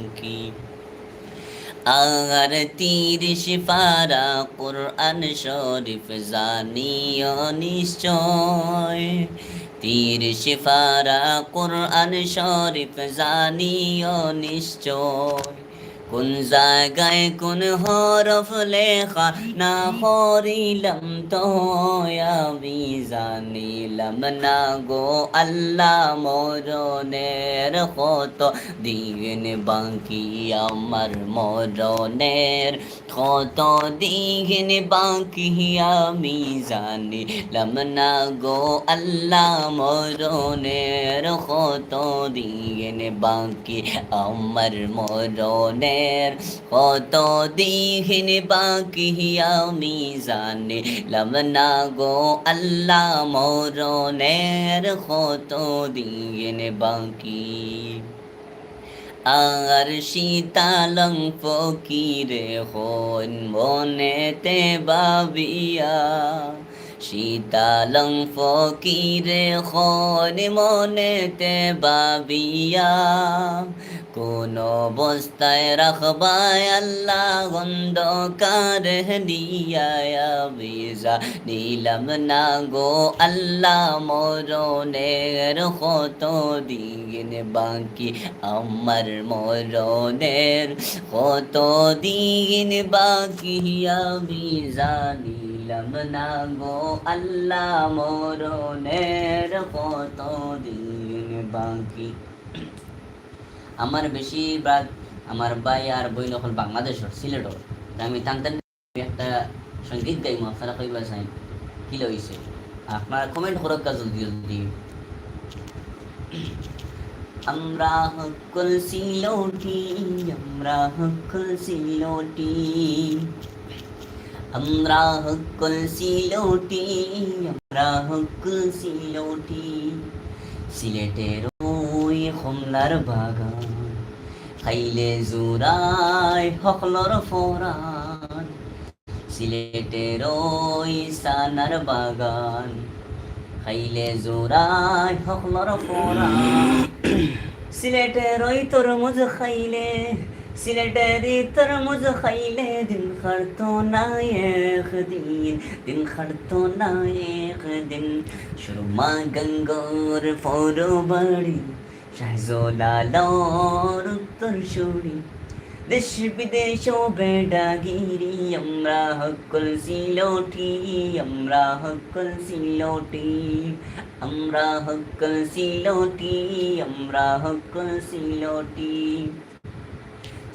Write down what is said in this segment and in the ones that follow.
বাকি আর তিরিশ পারা কোরআন শরীফ জানিও নিশ্চয়। তিরিশ পারা কোরআন শরীফ জানিও নিশ্চয়। কোন জায়গায় কোন হরফ লেখা না হরিলাম তো আমি জানিলাম, না গো আল্লাহ মরণের কত দিন বাকি? আমার মরণের কত দিন বাকি? আমি জানিলাম, না গো আল্লাহ মরণের কত দিন বাকি? আমার মরণের কত দিন বাকি আমি জানিলাম না গো আল্লাহ, মরণের কত দিন বাকি? আর শীতালং ফকিরে হন মনেতে বাবিয়া শীতালং ফকিরে হন মনেতে বাবিয়া কোন অবস্থায় রাখবায় আল্লাহ অন্ধকার দিয়া বিজা নিলাম না গো আল্লাহ, মরণের কত দিন বাকি? আমার মরণের কত দিন বাকি? আমি জানিলাম না গো আল্লাহ, মরণের কত দিন বাকি? আমার বেশিরভাগ আমার ভাই আর বই নকল বাংলাদেশের, সিলেটর। আমি টানতেন একটা সংগীত গাইমু, আপনারা কইবা চাই কি লইছে। আপনার কমেন্ট করক জলদি জলদি। আমরা হকল সিলোটি, আমরা হকল সিলোটি। আমরা হকল সিলোটি, আমরা হকল সিলোটি। সিলেটের হোমলার বাগান খাইলে জোড়াই হকলর ফোরান, সিলেটের ওই সানার বাগান খাইলে জোড়াই হকলর ফোরান। সিলেটের ওই তরমুজ খাইলে, সিলেটের তরমুজ খাইলে দিন খাড়তো না একদিন, দিন খাড়তো না একদিন। সুরমা গঙ্গোর ফোরো বাড়ি শাহজলালর উত্তর সুরি দেশ বিদেশ বেডাগিরি আমরা হকল সিলোটি আমরা হকল সিলোটি আমরা হকল সিলোটি আমরা হকল Sylheti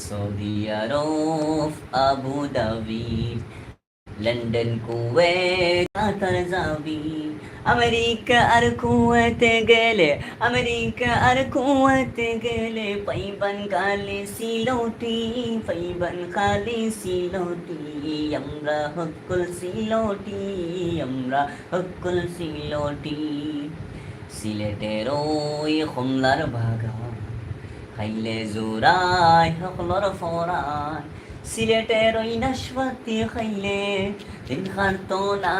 Saudi Arab Abu Dhabi London Kuwait Qatar যাবি আমেরিকা আর কুয়েতে গেলে আমেরিকা আর কুয়েতে গেলে পাইবান খালি সিলোটি পাইবান খালি সিলোটি আমরা হকুল সিলোটি আমরা হকুল সিলোটি সিলেটের ওই কমলার বাগান খাইলে জোড়াই হকলর ফরান সিলেটের ওই নাশপাতি খাইলে দিন খাড়তো না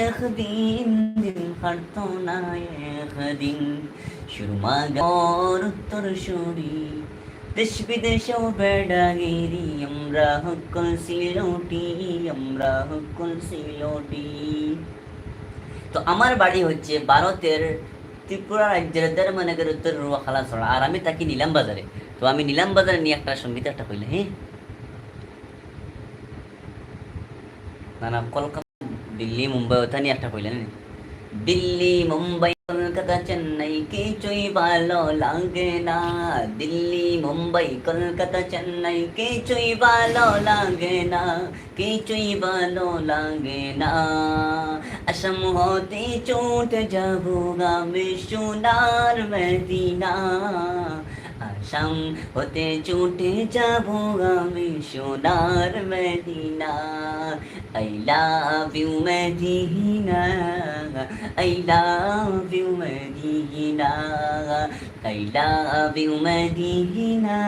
একদিন দিন খাড়তো না একদিন সুরমা গর উত্তর সুরি দেশ বিদেশেও বেড়াগিরি আমরা হকল সিলোটি আমরা হকল সিলোটি তো আমার বাড়ি হচ্ছে ভারতের ত্রিপুরা রাজ্যের দেড়মানগের উত্তর রুয়াখালা ছড়া আর আমি থাকি নিলাম বাজারে। তো আমি নিলাম বাজারে নিয়ে একটা সংগীত একটা কইলে হ্যাঁ? না না কলকাতা, দিল্লি, মুম্বাই ওটা নিয়ে একটা কইলেন দিল্লি, মুম্বাই, কলকাতা, চেন্নাই কিছুই ভালো লাগে না? দিল্লি, মুম্বাই, কলকাতা, চেন্নাই কিছুই ভালো লাগে না? কিছুই ভালো লাগে না? আসাম হতে চোট যাব আমি সোনার মদিনা। আসাম হতে চুটে যাব আমি সোনার Medina. I love you Medina. I love you Medina. I love you Medina.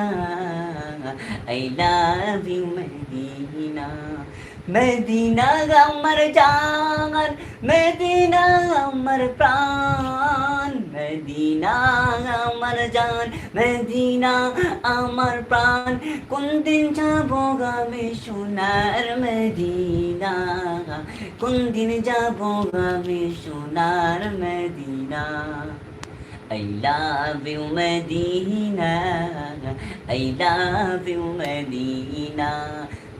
Medina আমার জান মদিনা আমার প্রাণ মদিনা আমার জান মদিনা আমার প্রাণ কোন দিন যাব আমি সোনার মদিনা কোন দিন যাব আমি সোনার Medina I love you Medina I love you Medina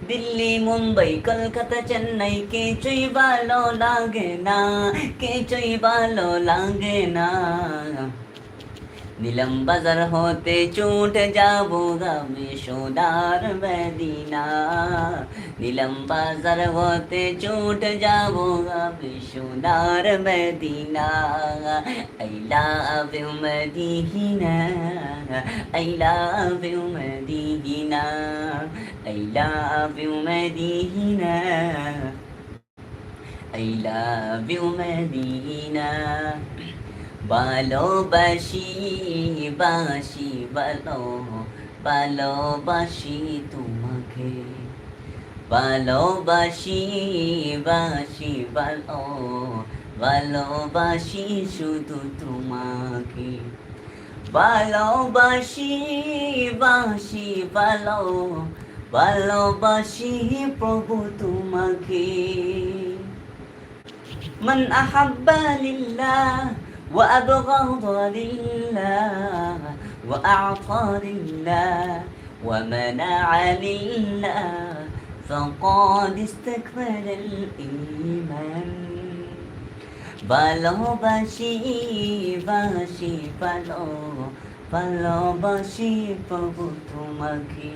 Delhi Mumbai Kolkata Chennai কিছুই ভালো লাগে না কিছুই ভালো লাগে না নীলম বাজার হতে ছুটে যাব আমি সোনার মদিনা নীলম বাজার হতে ছুটে যাব আমি সোনার Medina I love you Medina I love you Medina I love you Medina I love you Medina ভালোবাসি বাসি ভালো ভালোবাসি তোমাকে ভালোবাসি বাসি ভালো ভালোবাসি শুধু তোমাকে ভালোবাসি বাসি ভালো ভালোবাসি প্রভু তোমাকে من أحب لله وأبغض لله وأعطى لله ومنع لله فقد استكمل الإيمان ভালোবাসি বাসি ভালো ভালোবাসি প্রভু তোমাকে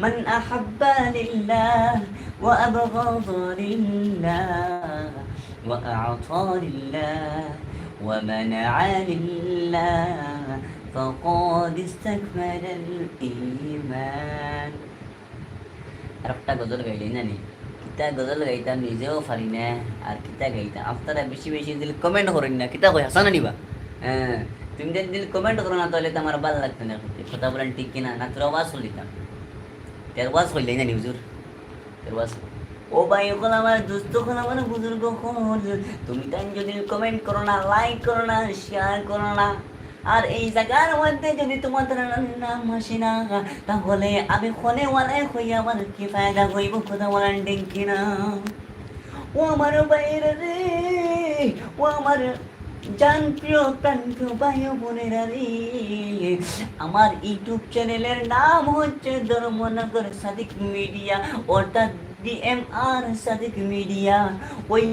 من أحب لله وأبغض لله وأعطى لله ومنع لله فقد استكمل الإيمان আর একটা গজল গাইলি না নি কিতা গজল গাইতাম নিজেও পারি না আর কিতা গাইতাম আপনারা বেশি বেশি দিল কমেন্ট করেন না কিতা কই হাসানা নিবা হ্যাঁ তুমি যদি দিল কমেন্ট করো না তাহলে তো আমার ভালো লাগতো না কথা বলেন ঠিক কিনা না তোর আওয়াজ শুনলিতাম তোর আওয়াজ হইলে না নিউজুর তোর আওয়াজ ও ভাই ওখান আমার দুস্থ ওখান আমার বুজুর্গ তুমি তাই যদি কমেন্ট করো না লাইক করো না শেয়ার করো না। আর এই জায়গার মধ্যে যদি তোমাদের নাম আসে না, তাহলে আমি ফোনে ওয়ালাই হই আমার কি ফায়দা হইব কথা বলেন ডেঙ্কি না ও আমার বাইরে রে, ও আমার জান প্রিয় প্রিয় ভাই আমার ইউটিউব চ্যানেলের নাম হচ্ছে ধর্মনগর সাদিক মিডিয়া অর্থাৎ ডিএমআর সাদিক মিডিয়া ওই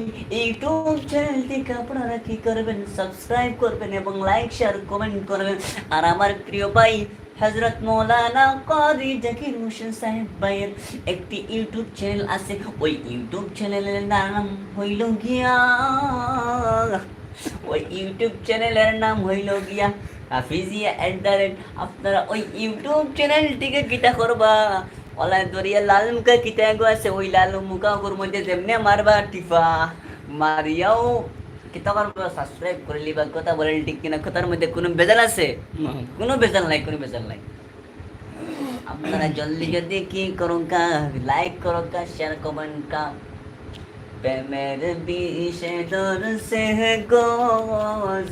ইউটিউব চ্যানেলটিকে আপনারা কি করবেন? সাবস্ক্রাইব করবেন এবং লাইক শেয়ার কমেন্ট করবেন। আর আমার প্রিয় ভাই হজরত মৌলানা কারি জাকির হোসেন সাহেব ভাইয়ের একটি ইউটিউব চ্যানেল আছে। ওই ইউটিউব চ্যানেলের নাম হইল গিয়া ওই ইউটিউব চ্যানেলের নাম হইল গিয়া হাফিজিয়া অ্যাট দ্য রেট আপনারা ওই ইউটিউব চ্যানেলটিকে কিতা করবা? অনলাইন দরিয়া লাল মুখা কিতা গো আছে? ওই লাল মুখা ওর মধ্যে যেমনি মারবা টিফা মারিয়াও কিতা করবা? সাবস্ক্রাইব করে লিবা। কথা বলেন ঠিক কিনা? কথার মধ্যে কোনো বেজাল আছে? কোনো বেজাল নাই কোনো বেজাল নাই। আপনারা জলদি জলদি কি করো কা লাইক করো কা শেয়ার কমেন্ট কা প্রেমের বিষে তোর সে গো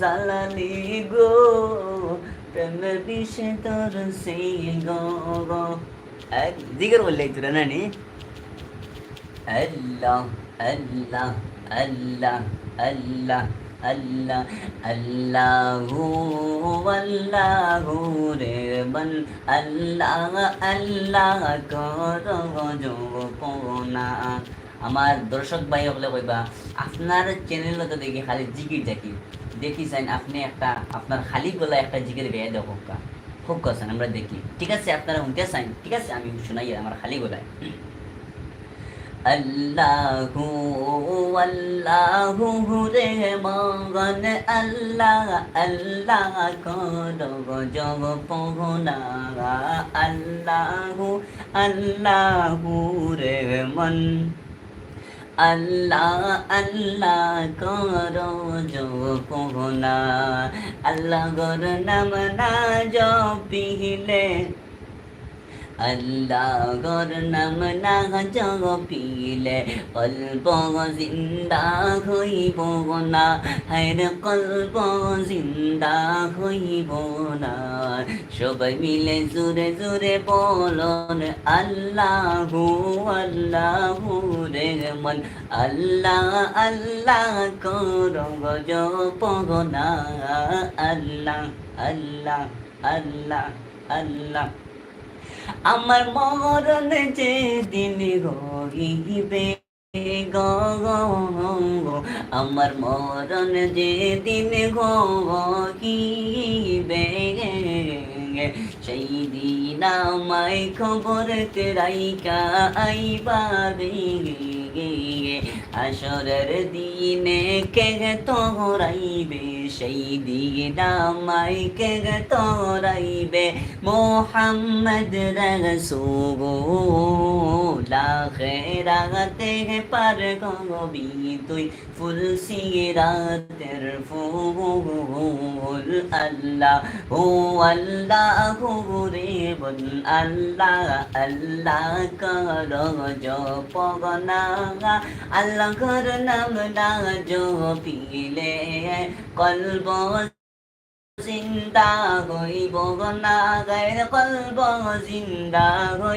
জালালি গো প্রেমের বিষে তোর সে গো গো দিগর বললে তোরা নানি আল্লাহ আল্লাহ আল্লাহ আল্লাহ আল্লাহ আল্লাহু আল্লাহু রে মন আল্লাহ আল্লাহ করো যোগপনা আমার দর্শক ভাই হলে কইবা, আপনার চ্যানেল তো দেখি, খালি জিকির জাকির দেখি চাইন আপনি একটা, আপনার খালি গলা একটা জিকির গায়ে দেখো খুব কথা আমরা দেখি। ঠিক আছে, আপনারা শুনতে চাইন? ঠিক আছে, আমি শোনাই আমার খালি গলায়। আল্লাহু আল্লাহু রে মগন, আল্লাহ আল্লাহ করো জগ পহনা আল্লাহু আল্লাহু রে মন। আল্লাহ আল্লাহ করো জপনা আল্লাহ গর নাম না জপিলে। আল্লাহর নাম না জপিলে কল্প জিন্দা হইব না হায়র কল্প জিন্দা হইব না সবাই মিলে জুড়ে জুড়ে বলন আল্লাহ আল্লাহ রে মন আল্লাহ আল্লাহ করব জপনা আল্লাহ আল্লাহ আল্লাহ আল্লাহ আমার মরণ যে দিন হইবে আমার মরণ যে দিন হইবে সেই দিন আমায় খবর রাইকা আইবাবে আসরের দিনে কে তোরাইবে সেই দিন আমায় কে তোরাইবে মোহাম্মদ রসুল আখেরাতে পার গবি তুই ফুল সিরাতের ফুল। আল্লাহ ও আল্লাহ বল আল্লাহ আল্লাহ কর জপগনা আল্লাহ কর নাম না জপিলে কলব জিন্দা হইব না গায়ের কলব জিন্দা হই